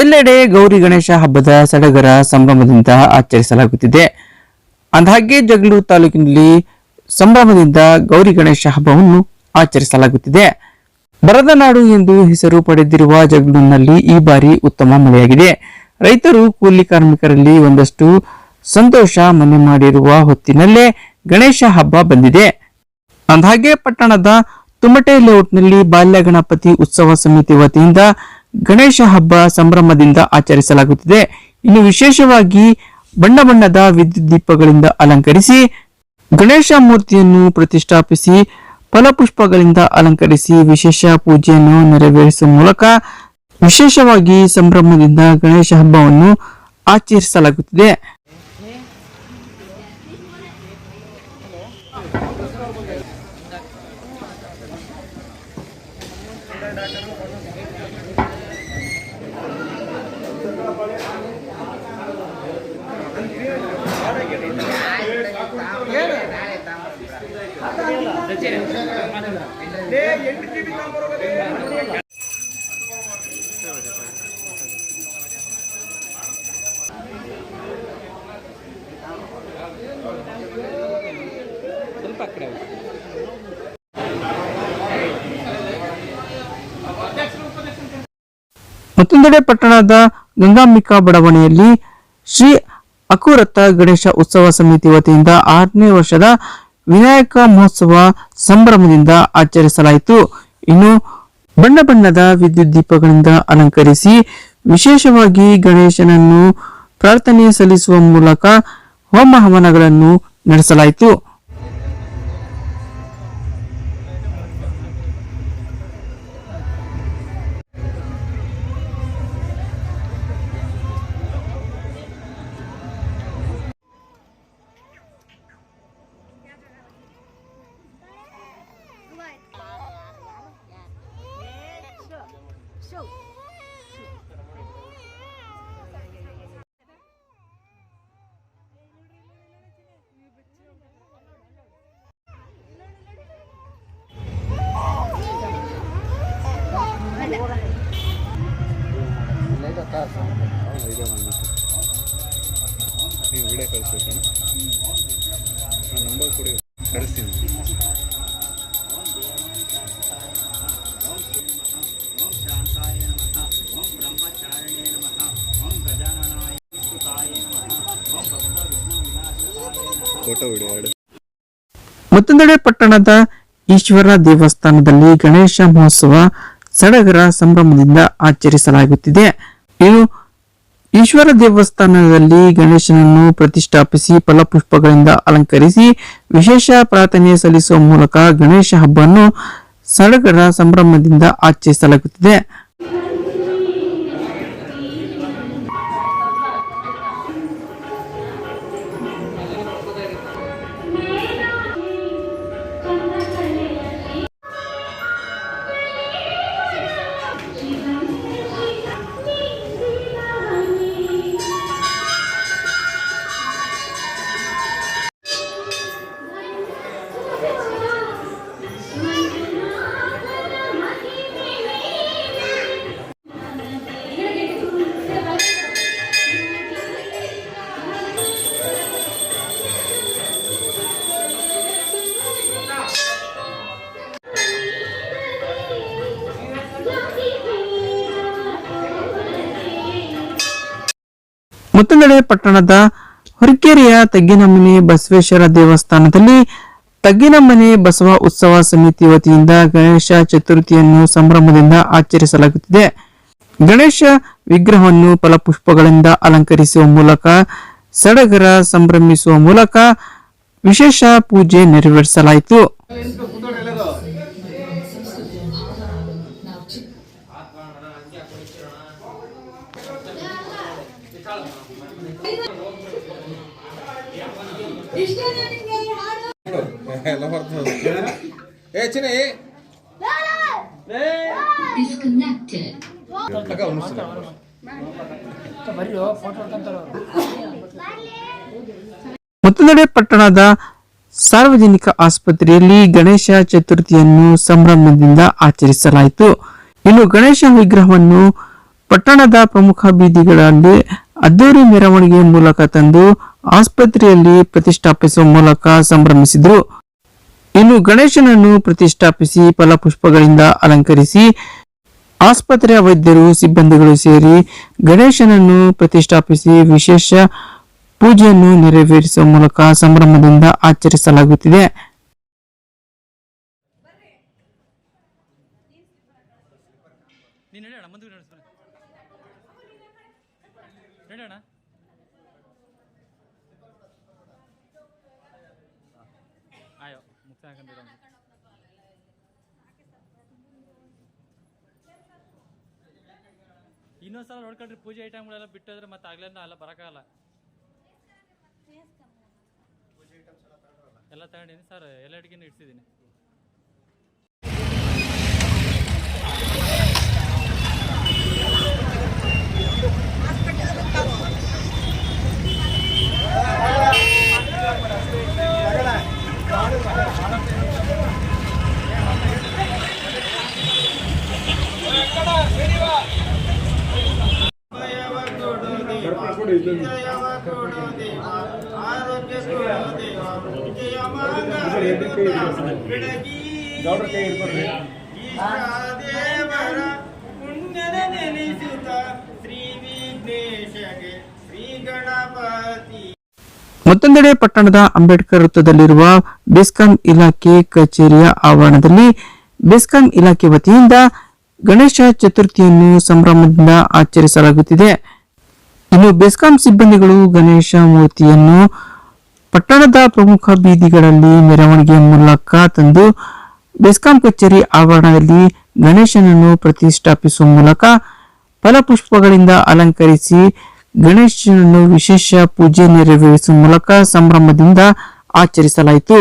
ಎಲ್ಲೆಡೆ ಗೌರಿ ಗಣೇಶ ಹಬ್ಬದ ಸಡಗರ ಸಂಭ್ರಮದಿಂದ ಆಚರಿಸಲಾಗುತ್ತಿದೆ. ಅಂದಹಾಗೆ ಜಗಳೂರು ತಾಲೂಕಿನಲ್ಲಿ ಸಂಭ್ರಮದಿಂದ ಗೌರಿ ಗಣೇಶ ಹಬ್ಬವನ್ನು ಆಚರಿಸಲಾಗುತ್ತಿದೆ. ಬರದ ನಾಡು ಎಂದು ಹೆಸರು ಪಡೆದಿರುವ ಜಗಳೂರಿನಲ್ಲಿ ಈ ಬಾರಿ ಉತ್ತಮ ಮಳೆಯಾಗಿದೆ. ರೈತರು ಕೂಲಿ ಕಾರ್ಮಿಕರಲ್ಲಿ ಒಂದಷ್ಟು ಸಂತೋಷ ಮನೆ ಮಾಡಿರುವ ಹೊತ್ತಿನಲ್ಲೇ ಗಣೇಶ ಹಬ್ಬ ಬಂದಿದೆ. ಅಂದಹಾಗೆ ಪಟ್ಟಣದ ತುಮಟೆ ಲೇಔಟ್ನಲ್ಲಿ ಬಾಲ್ಯ ಗಣಪತಿ ಉತ್ಸವ ಸಮಿತಿ ವತಿಯಿಂದ ಗಣೇಶ ಹಬ್ಬ ಸಂಭ್ರಮದಿಂದ ಆಚರಿಸಲಾಗುತ್ತಿದೆ. ಇನ್ನು ವಿಶೇಷವಾಗಿ ಬಣ್ಣ ಬಣ್ಣದ ವಿದ್ಯುತ್ ದೀಪಗಳಿಂದ ಅಲಂಕರಿಸಿ, ಗಣೇಶ ಮೂರ್ತಿಯನ್ನು ಪ್ರತಿಷ್ಠಾಪಿಸಿ, ಫಲಪುಷ್ಪಗಳಿಂದ ಅಲಂಕರಿಸಿ ವಿಶೇಷ ಪೂಜೆಯನ್ನು ನೆರವೇರಿಸುವ ಮೂಲಕ ವಿಶೇಷವಾಗಿ ಸಂಭ್ರಮದಿಂದ ಗಣೇಶ ಹಬ್ಬವನ್ನು ಆಚರಿಸಲಾಗುತ್ತಿದೆ. ಮತ್ತೊಂದೆಡೆ ಪಟ್ಟಣದ ಗಂಗಾಂಬಿಕಾ ಬಡಾವಣೆಯಲ್ಲಿ ಶ್ರೀ ಅಕುರತ್ತ ಗಣೇಶ ಉತ್ಸವ ಸಮಿತಿ ವತಿಯಿಂದ ಆರನೇ ವರ್ಷದ ವಿನಾಯಕ ಮಹೋತ್ಸವ ಸಂಭ್ರಮದಿಂದ ಆಚರಿಸಲಾಯಿತು. ಇನ್ನು ಬಣ್ಣ ಬಣ್ಣದ ವಿದ್ಯುತ್ ದೀಪಗಳಿಂದ ಅಲಂಕರಿಸಿ ವಿಶೇಷವಾಗಿ ಗಣೇಶನನ್ನು ಪ್ರಾರ್ಥನೆ ಸಲ್ಲಿಸುವ ಮೂಲಕ ಹೋಮ ಹವನಗಳನ್ನು ನಡೆಸಲಾಯಿತು. ನೀವು ವಿಡಿಯೋ ಕಳಿಸ್ಬೇಕು ನನ್ನ ನಂಬರ್ ಕೊಡಿ ಕಳಿಸ್ತೀನಿ ಮತ್ತೊಂದೆಡೆ ಪಟ್ಟಣದ ಈಶ್ವರ ದೇವಸ್ಥಾನದಲ್ಲಿ ಗಣೇಶ ಮಹೋತ್ಸವ ಸಡಗರ ಸಂಭ್ರಮದಿಂದ ಆಚರಿಸಲಾಗುತ್ತಿದೆ. ಇನ್ನು ಈಶ್ವರ ದೇವಸ್ಥಾನದಲ್ಲಿ ಗಣೇಶನನ್ನು ಪ್ರತಿಷ್ಠಾಪಿಸಿ ಫಲಪುಷ್ಪಗಳಿಂದ ಅಲಂಕರಿಸಿ ವಿಶೇಷ ಪ್ರಾರ್ಥನೆ ಸಲ್ಲಿಸುವ ಮೂಲಕ ಗಣೇಶ ಹಬ್ಬವನ್ನು ಸಡಗರ ಸಂಭ್ರಮದಿಂದ ಆಚರಿಸಲಾಗುತ್ತಿದೆ. ಮತ್ತೊಂದೆಡೆ ಪಟ್ಟಣದ ಹೊರಕೆರೆಯ ತಗ್ಗಿನಮನೆ ಬಸವೇಶ್ವರ ದೇವಸ್ಥಾನದಲ್ಲಿ ತಗ್ಗಿನಮನೆ ಬಸವ ಉತ್ಸವ ಸಮಿತಿ ವತಿಯಿಂದ ಗಣೇಶ ಚತುರ್ಥಿಯನ್ನು ಸಂಭ್ರಮದಿಂದ ಆಚರಿಸಲಾಗುತ್ತಿದೆ. ಗಣೇಶ ವಿಗ್ರಹವನ್ನು ಫಲಪುಷ್ಪಗಳಿಂದ ಅಲಂಕರಿಸುವ ಮೂಲಕ, ಸಡಗರ ಸಂಭ್ರಮಿಸುವ ಮೂಲಕ ವಿಶೇಷ ಪೂಜೆ ನೆರವೇರಿಸಲಾಯಿತು. ಎಲ್ಲ ಬರ್ತದೆ ಏ ಚಿನಿ. ಮತ್ತೊಂದೆಡೆ ಪಟ್ಟಣದ ಸಾರ್ವಜನಿಕ ಆಸ್ಪತ್ರೆಯಲ್ಲಿ ಗಣೇಶ ಚತುರ್ಥಿಯನ್ನು ಸಂಭ್ರಮದಿಂದ ಆಚರಿಸಲಾಯಿತು. ಇನ್ನು ಗಣೇಶ ವಿಗ್ರಹವನ್ನು ಪಟ್ಟಣದ ಪ್ರಮುಖ ಬೀದಿಗಳಲ್ಲಿ ಅದ್ದೂರಿ ಮೆರವಣಿಗೆ ಮೂಲಕ ತಂದು ಆಸ್ಪತ್ರೆಯಲ್ಲಿ ಪ್ರತಿಷ್ಠಾಪಿಸುವ ಮೂಲಕ ಸಂಭ್ರಮಿಸಿದರು. ಇನ್ನು ಗಣೇಶನನ್ನು ಪ್ರತಿಷ್ಠಾಪಿಸಿ ಫಲಪುಷ್ಪಗಳಿಂದ ಅಲಂಕರಿಸಿ ಆಸ್ಪತ್ರೆಯ ವೈದ್ಯರು, ಸಿಬ್ಬಂದಿಗಳು ಸೇರಿ ಗಣೇಶನನ್ನು ಪ್ರತಿಷ್ಠಾಪಿಸಿ ವಿಶೇಷ ಪೂಜೆಯನ್ನು ನೆರವೇರಿಸುವ ಮೂಲಕ ಸಂಭ್ರಮದಿಂದ ಆಚರಿಸಲಾಗುತ್ತಿದೆ. ಆಯೋ. ಇನ್ನೊಂದು ಸಲ ನೋಡ್ಕೊಂಡ್ರಿ ಪೂಜೆ ಐಟಮ್ಗಳೆಲ್ಲ ಬಿಟ್ಟಿದ್ರೆ ಮತ್ತೆ ಆಗ್ಲಿಂದ ಅಲ್ಲ, ಬರೋಕ್ಕಾಗಲ್ಲ. ಎಲ್ಲ ತಗೊಂಡಿದ್ದೀನಿ ಸರ್, ಎಲ್ಲ ಅಡಿಗೆನೂ ಇಡ್ಸಿದ್ದೀನಿ. ಗೌಡ್ರ ಕೈ ಹಿಡ್ಕೊಡ್ರಿ ದೇವರ ಪುಣ್ಯದ ನೆನೆಸುತ್ತ ಶ್ರೀ ವಿಘ್ನೇಶಗೆ ಶ್ರೀ ಗಣಪತಿ ಮತ್ತೊಂದೆಡೆ ಪಟ್ಟಣದ ಅಂಬೇಡ್ಕರ್ ವೃತ್ತದಲ್ಲಿರುವ ಬೆಸ್ಕಾಂ ಇಲಾಖೆ ಕಚೇರಿಯ ಆವರಣದಲ್ಲಿ ಬೆಸ್ಕಾಂ ಇಲಾಖೆ ವತಿಯಿಂದ ಗಣೇಶ ಚತುರ್ಥಿಯನ್ನು ಸಂಭ್ರಮದಿಂದ ಆಚರಿಸಲಾಗುತ್ತಿದೆ. ಇನ್ನು ಬೆಸ್ಕಾಂ ಸಿಬ್ಬಂದಿಗಳು ಗಣೇಶ ಮೂರ್ತಿಯನ್ನು ಪಟ್ಟಣದ ಪ್ರಮುಖ ಬೀದಿಗಳಲ್ಲಿ ಮೆರವಣಿಗೆ ಮೂಲಕ ತಂದು ಬೆಸ್ಕಾಂ ಕಚೇರಿ ಆವರಣದಲ್ಲಿ ಗಣೇಶನನ್ನು ಪ್ರತಿಷ್ಠಾಪಿಸುವ ಮೂಲಕ ಫಲಪುಷ್ಪಗಳಿಂದ ಅಲಂಕರಿಸಿ ಗಣೇಶನನ್ನು ವಿಶೇಷ ಪೂಜೆ ನೆರವೇರಿಸುವ ಮೂಲಕ ಸಂಭ್ರಮದಿಂದ ಆಚರಿಸಲಾಯಿತು.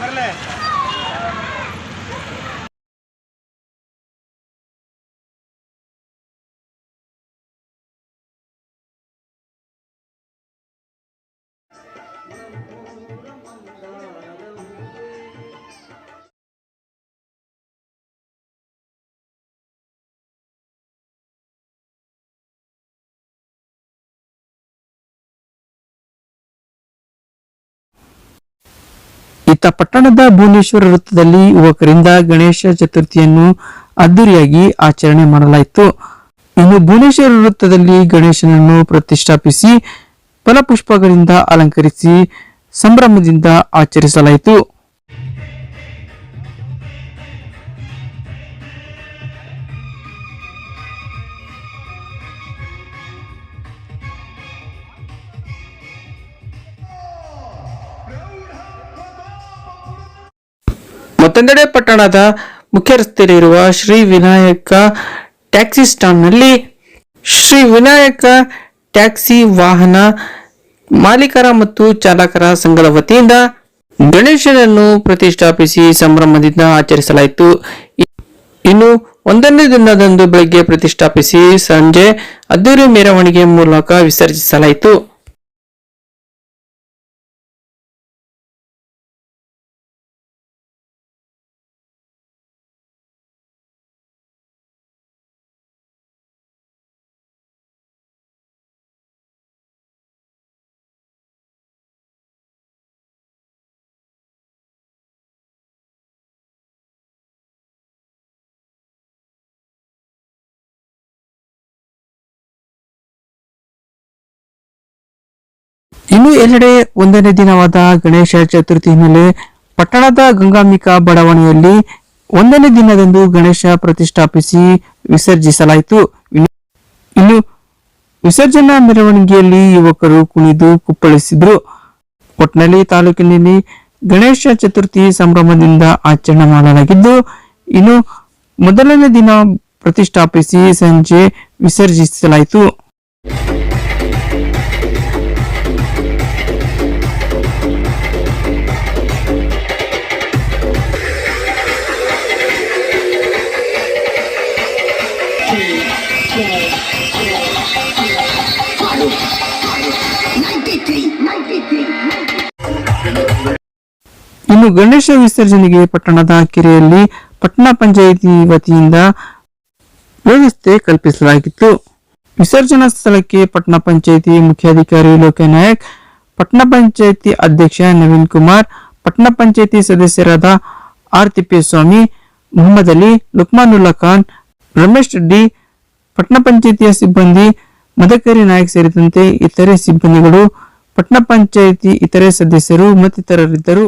வரல ಇತ್ತ ಪಟ್ಟಣದ ಭುವನೇಶ್ವರ ವೃತ್ತದಲ್ಲಿ ಯುವಕರಿಂದ ಗಣೇಶ ಚತುರ್ಥಿಯನ್ನು ಅದ್ದೂರಿಯಾಗಿ ಆಚರಣೆ ಮಾಡಲಾಯಿತು. ಇನ್ನು ಭುವನೇಶ್ವರ ವೃತ್ತದಲ್ಲಿ ಗಣೇಶನನ್ನು ಪ್ರತಿಷ್ಠಾಪಿಸಿ ಫಲಪುಷ್ಪಗಳಿಂದ ಅಲಂಕರಿಸಿ ಸಂಭ್ರಮದಿಂದ ಆಚರಿಸಲಾಯಿತು. ಮತ್ತೊಂದೆಡೆ ಪಟ್ಟಣದ ಮುಖ್ಯ ರಸ್ತೆಯಲ್ಲಿರುವ ಶ್ರೀ ವಿನಾಯಕ ಟ್ಯಾಕ್ಸಿ ಸ್ಟ್ಯಾಂಡ್ನಲ್ಲಿ ಶ್ರೀ ವಿನಾಯಕ ಟ್ಯಾಕ್ಸಿ ವಾಹನ ಮಾಲೀಕರ ಮತ್ತು ಚಾಲಕರ ಸಂಘದ ವತಿಯಿಂದ ಗಣೇಶನನ್ನು ಪ್ರತಿಷ್ಠಾಪಿಸಿ ಸಂಭ್ರಮದಿಂದ ಆಚರಿಸಲಾಯಿತು. ಇನ್ನು ಒಂದನೇ ದಿನದಂದು ಬೆಳಗ್ಗೆ ಪ್ರತಿಷ್ಠಾಪಿಸಿ ಸಂಜೆ ಅದ್ದೂರಿ ಮೆರವಣಿಗೆ ಮೂಲಕ ವಿಸರ್ಜಿಸಲಾಯಿತು. ಇನ್ನು ಎಲ್ಲೆಡೆ ಒಂದನೇ ದಿನವಾದ ಗಣೇಶ ಚತುರ್ಥಿ ಹಿನ್ನೆಲೆ ಪಟ್ಟಣದ ಗಂಗಾಂಬಿಕಾ ಬಡಾವಣೆಯಲ್ಲಿ ಒಂದನೇ ದಿನದಂದು ಗಣೇಶ ಪ್ರತಿಷ್ಠಾಪಿಸಿ ವಿಸರ್ಜಿಸಲಾಯಿತು. ಇನ್ನು- ವಿಸರ್ಜನಾ ಮೆರವಣಿಗೆಯಲ್ಲಿ ಯುವಕರು ಕುಣಿದು ಕುಪ್ಪಳಿಸಿದ್ರು. ಒಟ್ನಲ್ಲಿ ತಾಲೂಕಿನಲ್ಲಿ ಗಣೇಶ ಚತುರ್ಥಿ ಸಂಭ್ರಮದಿಂದ ಆಚರಣೆ ಮಾಡಲಾಗಿದ್ದು, ಇನ್ನು ಮೊದಲನೇ ದಿನ ಪ್ರತಿಷ್ಠಾಪಿಸಿ ಸಂಜೆ ವಿಸರ್ಜಿಸಲಾಯಿತು. ಇನ್ನು ಗಣೇಶ ವಿಸರ್ಜನೆಗೆ ಪಟ್ಟಣದ ಕೆರೆಯಲ್ಲಿ ಪಟ್ಟಣ ಪಂಚಾಯಿತಿ ವತಿಯಿಂದ ವ್ಯವಸ್ಥೆ ಕಲ್ಪಿಸಲಾಗಿತ್ತು. ವಿಸರ್ಜನಾ ಸ್ಥಳಕ್ಕೆ ಪಟ್ಟಣ ಪಂಚಾಯಿತಿ ಮುಖ್ಯಾಧಿಕಾರಿ ಲೋಕನಾಯಕ್ ಪಟ್ಟಣ ಪಂಚಾಯಿತಿ ಅಧ್ಯಕ್ಷ ನವೀನ್ ಕುಮಾರ್, ಪಟ್ಟಣ ಪಂಚಾಯಿತಿ ಸದಸ್ಯರಾದ ಆರ್ ತಿಪ್ಪೇಸ್ವಾಮಿ ಮೊಹಮ್ಮದ್ ಅಲಿ, ಲುಕ್ಮಾನುಲ್ಲಾ ಖಾನ್, ರಮೇಶ್ ರೆಡ್ಡಿ, ಪಟ್ಟಣ ಪಂಚಾಯಿತಿಯ ಸಿಬ್ಬಂದಿ, ಮದಕರಿ ನಾಯಕ್ ಸೇರಿದಂತೆ ಇತರೆ ಸಿಬ್ಬಂದಿಗಳು ಪಟ್ಟಣ ಪಂಚಾಯಿತಿ ಇತರೆ ಸದಸ್ಯರು ಮತ್ತಿತರರಿದ್ದರು.